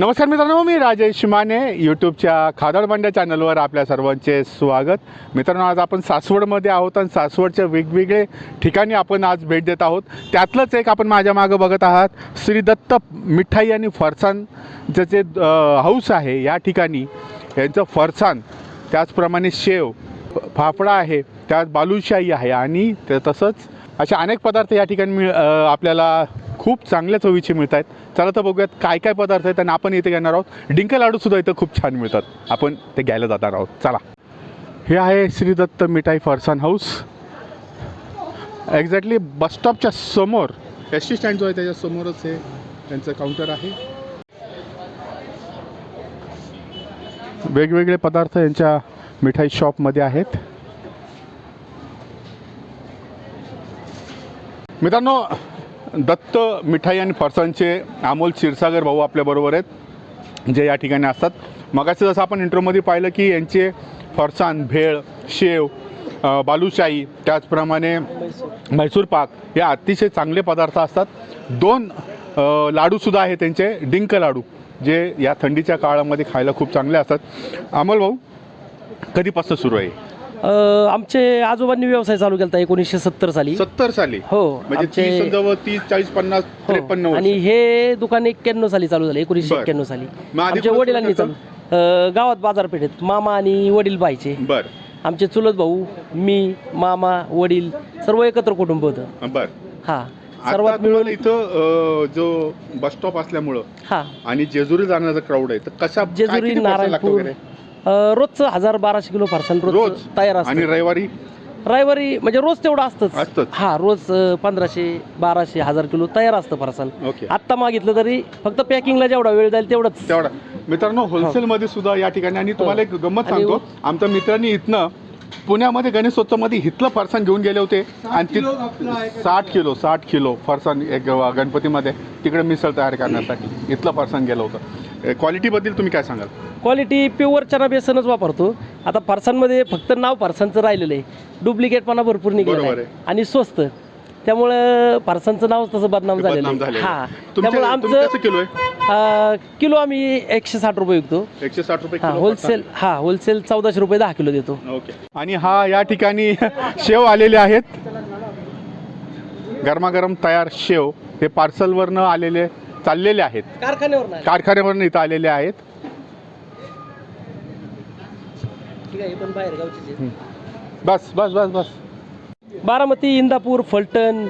नमस्कार मित्रांनो मी राजेश माने यूट्यूबच्या खादडबंड्या चॅनलवर आपल्या सर्वांचे स्वागत. मित्रांनो आज आपण सासवडमध्ये आहोत आणि सासवडच्या वेगवेगळे ठिकाणी आपण आज भेट देत आहोत. त्यातलंच एक आपण माझ्या मागं बघत आहात श्री दत्त मिठाई आणि फरसाण ज्याचे हाऊस आहे या ठिकाणी. यांचं फरसाण त्याचप्रमाणे शेव फाफडा आहे त्यात बालुशाही आहे आणि ते तसंच असे अनेक पदार्थ या ठिकाणी मिळ आपल्याला खूप चांगल्या चवीचे मिळत आहेत चला तर बघूयात काय काय पदार्थ आहेत आणि आपण इथे घेणार आहोत. डिंक लाडूसुद्धा इथं खूप छान मिळतात. आपण ते घ्यायला जाणार आहोत. चला. हे आहे श्री दत्त मिठाई फरसान हाऊस. एक्झॅक्टली बसस्टॉपच्या समोर एस टी स्टँड जो आहे त्याच्या समोरच हे त्यांचं काउंटर आहे. वेगवेगळे पदार्थ यांच्या मिठाई शॉपमध्ये आहेत. मित्रांनो दत्त मिठाई आणि फरसांचे अमोल क्षीरसागर भाऊ आपल्याबरोबर आहेत जे या ठिकाणी असतात. मगाचं जसं आपण इंट्रोमध्ये पाहिलं की यांचे फरसाण भेळ शेव बालुशाही त्याचप्रमाणे म्हैसूर पाक हे अतिशय चांगले पदार्थ असतात. दोन लाडूसुद्धा आहेत त्यांचे डिंक लाडू जे या थंडीच्या काळामध्ये खायला खूप चांगले असतात. अमोल भाऊ कधीपासून सुरू आहे? अ, आमचे आजोबांनी व्यवसाय चालू केला एकोणीसशे सत्तर साली सत्तर साली हो म्हणजे तीस आमचे जवळ तीस चाळीस पन्नास हो. त्रेपन्न वर्ष. आणि हे दुकान एक्क्याण्णव साली चालू झालं एकोणीसशे बर. एक्क्याण्णव साली मग आधी आमच्या कुठं वडिलांनी चालू अ, गावात बाजारपेठेत मामा आणि वडील बायचे बर आमचे चुलत भाऊ मी मामा वडील सर्व एकत्र कुटुंब होतं बर हा आता सर्वात तुम्हाला मिळून इथं अं, जो बस स्टॉप असल्यामुळं हा आणि जेजुरी जाण्याचा क्राऊड आहे तर कशा काय जेजुरी किती parcel लागतं नारायणपूर वगैरे? रोजचं हजार बाराशे किलो फारसन रोज रोज? तयार आणि असतं रविवारी? रविवारी म्हणजे रोज तेवढं असतंच. असतंच. हा रोज अ, पंधराशे बाराशे हजार किलो तयार असतं फारसन ओके. आत्ता मागितलं तरी फक्त पॅकिंगला जेवढा वेळ जाईल तेवढंच. तेवढा. मित्रांनो होलसेल मध्ये सुद्धा या ठिकाणी आणि तुम्हाला एक गंमत हो. सांगतो. आमच्या मित्रांनी इथनं पुण्यामध्ये गणेशोत्सवमध्ये इथलं फरसाण घेऊन गेले होते. आणि ति साठ किलो साठ किलो फरसाण एक गणपतीमध्ये. तिकडे मिसळ तयार करण्यासाठी इथलं फरसाण गेलं होतं. क्वालिटीबद्दल तुम्ही काय सांगाल? क्वालिटी प्युअर चना बेसनच वापरतो. आता फरसांमध्ये फक्त नाव फरसांचं राहिलेलं आहे. डुप्लिकेटपणा भरपूर आहे. आणि स्वस्त. त्यामुळं फरसांचं नाव तसं बदनाम झालेलं बदनाम आहे. झालेलं हा. आहे. त्यामुळं आमचं किलो आहे? अं, किलो आम्ही एकशे साठ रुपये विकतो. एकशे साठ रुपये हा किलो होलसेल हा होलसेल चौदाशे रुपये दहा किलो देतो. ओके. आणि हा या ठिकाणी शेव आलेले आहेत. गरमागरम तयार शेव हे पार्सलवरनं आलेले चाललेले आहेत. कारखान्यावर कारखान्यावरनं इथं आलेले आहेत. ठीक आहे पण बाहेर गावचे बस बस बस बस. बारामती इंदापूर फलटण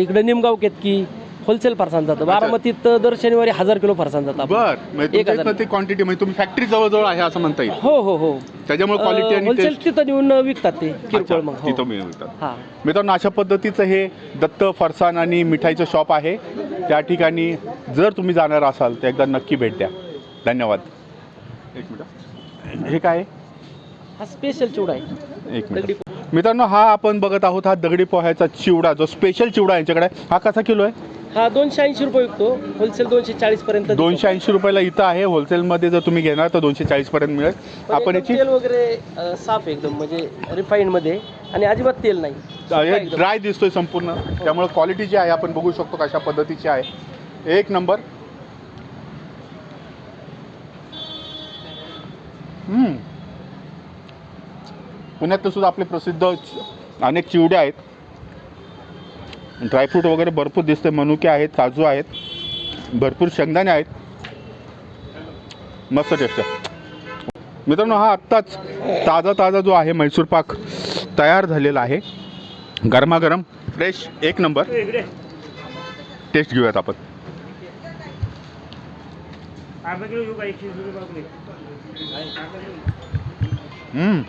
इकडे निमगाव केतकी होलसेल फरसाण जातं. बारामतीत दर शनिवारी हजार किलो फरसाण जातं आपलं. बर. म्हणजे एक हजार. ती क्वांटिटी म्हणजे तुम्ही फॅक्टरी जवळजवळ आहे असं म्हणता येईल. हो हो हो. त्याच्यामुळे क्वालिटी आणि होलसेल टेस्ट तिथं नेऊन विकतात ते किरकोळ मग हो. तिथं मिळतात हा. मित्रांनो अशा पद्धतीचं हे दत्त फरसाण आणि मिठाईचं शॉप आहे. त्या ठिकाणी जर तुम्ही जाणार असाल तर एकदा नक्की भेट द्या. धन्यवाद. एक मिनिट. हे काय? आहे? हा स्पेशल चिवडा आहे. एक दगडी मिनिट मित्रांनो हा आपण बघत आहोत हा दगडी पोह्याचा चिवडा जो स्पेशल चिवडा यांच्याकडे. हा कसा किलो आहे? हा दोनशे ऐंशी रुपये विकतो. होलसेल दोनशे चाळीस पर्यंत. दोनशे ऐंशी रुपयाला इथं आहे. होलसेलमध्ये जर तुम्ही घेणार तर दोनशे चाळीस पर्यंत मिळेल. पण आपण याची तेल वगैरे अं, साफ आहे एकदम म्हणजे रिफाईंडमध्ये. आणि अजिबात तेल नाही. सुका एकदम. ड्राय दिसतोय संपूर्ण. त्यामुळे क्वालिटी जी आहे आपण बघू शकतो कशा पद्धतीची आहे. एक नंबर हम्म. पुण्यातले सुद्धा आपले प्रसिद्ध अनेक चिवडे आहेत. ड्रायफ्रूट वगैरे भरपूर दिसते मनुके आहेत काजू आहेत भरपूर शेंगदाणे आहेत. मस्त टेस्ट मित्रांनो हा आत्ताच ताजा ताजा जो आहे म्हैसूर पाक तयार झालेला आहे. गरमागरम फ्रेश एक नंबर. टेस्ट घेऊयात आपण. हम्म.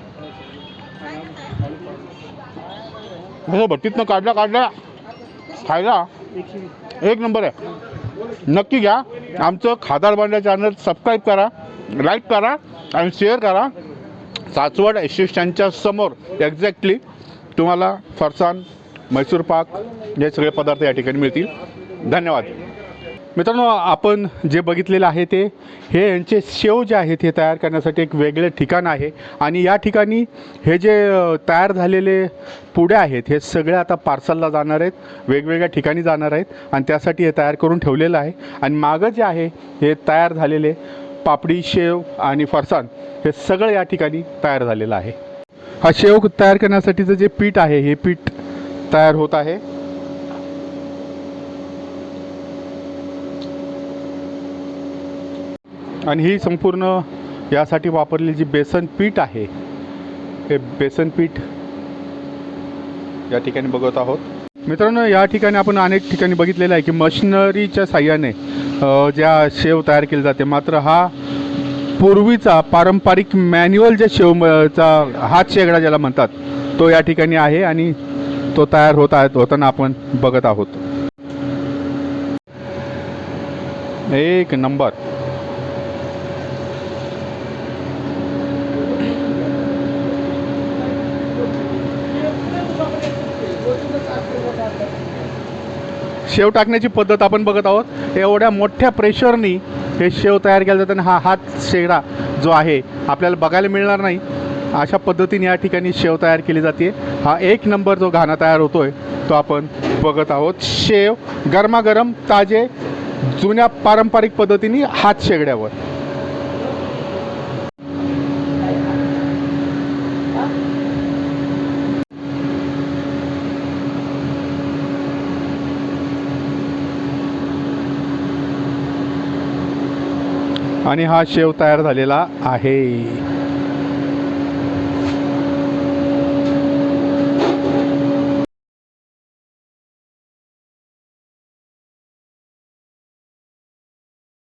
कसं भट्टीतनं काढला काढला. खायला. एक नंबर आहे. नक्की घ्या. आमचं खादार बांड्या चॅनल सबस्क्राईब करा लाईक करा आणि शेअर करा. सासवड एस समोर एक्झॅक्टली तुम्हाला फरसाण मैसूर पाक हे सगळे पदार्थ या ठिकाणी मिळतील. धन्यवाद. मित्रांनो आपण जे बघितलेलं आहे ते हे यांचे शेव जे आहेत हे तयार करण्यासाठी एक वेगळे ठिकाण आहे. आणि या ठिकाणी हे जे तयार झालेले पुढे आहेत हे सगळे आता पार्सलला जाणार आहेत वेगवेगळ्या ठिकाणी जाणार आहेत आणि त्यासाठी हे तयार करून ठेवलेलं आहे. आणि मागं जे आहे हे तयार झालेले पापडी शेव आणि फरसाण हे सगळं या ठिकाणी तयार झालेलं आहे. हा शेव तयार करण्यासाठीचं जे पीठ आहे हे पीठ तयार होत आहे. आणि ही संपूर्ण यासाठी वापरलेली जी बेसन पीठ आहे हे बेसन पीठ या ठिकाणी बघत आहोत. मित्रांनो या ठिकाणी आपण अनेक ठिकाणी बघितलेलं आहे की मशिनरीच्या साह्याने ज्या शेव तयार केली जाते मात्र हा पूर्वीचा पारंपरिक मॅन्युअल जे शेवचा हात शेगडा ज्याला म्हणतात तो या ठिकाणी आहे आणि तो तयार होत आहे होताना आपण बघत आहोत. एक नंबर. शेव टाकण्याची पद्धत आपण बघत आहोत. एवढ्या मोठ्या प्रेशरनी हे शेव तयार केलं जातं आणि हा हात शेगडा जो आहे आपल्याला बघायला मिळणार नाही. अशा पद्धतीने या ठिकाणी शेव तयार केली जाते. हा एक नंबर जो घाणा तयार होतो आहे तो आपण बघत आहोत. शेव गरमागरम ताजे जुन्या पारंपरिक पद्धतीने हात शेगड्यावर. आणि हा शेव तयार झालेला आहे.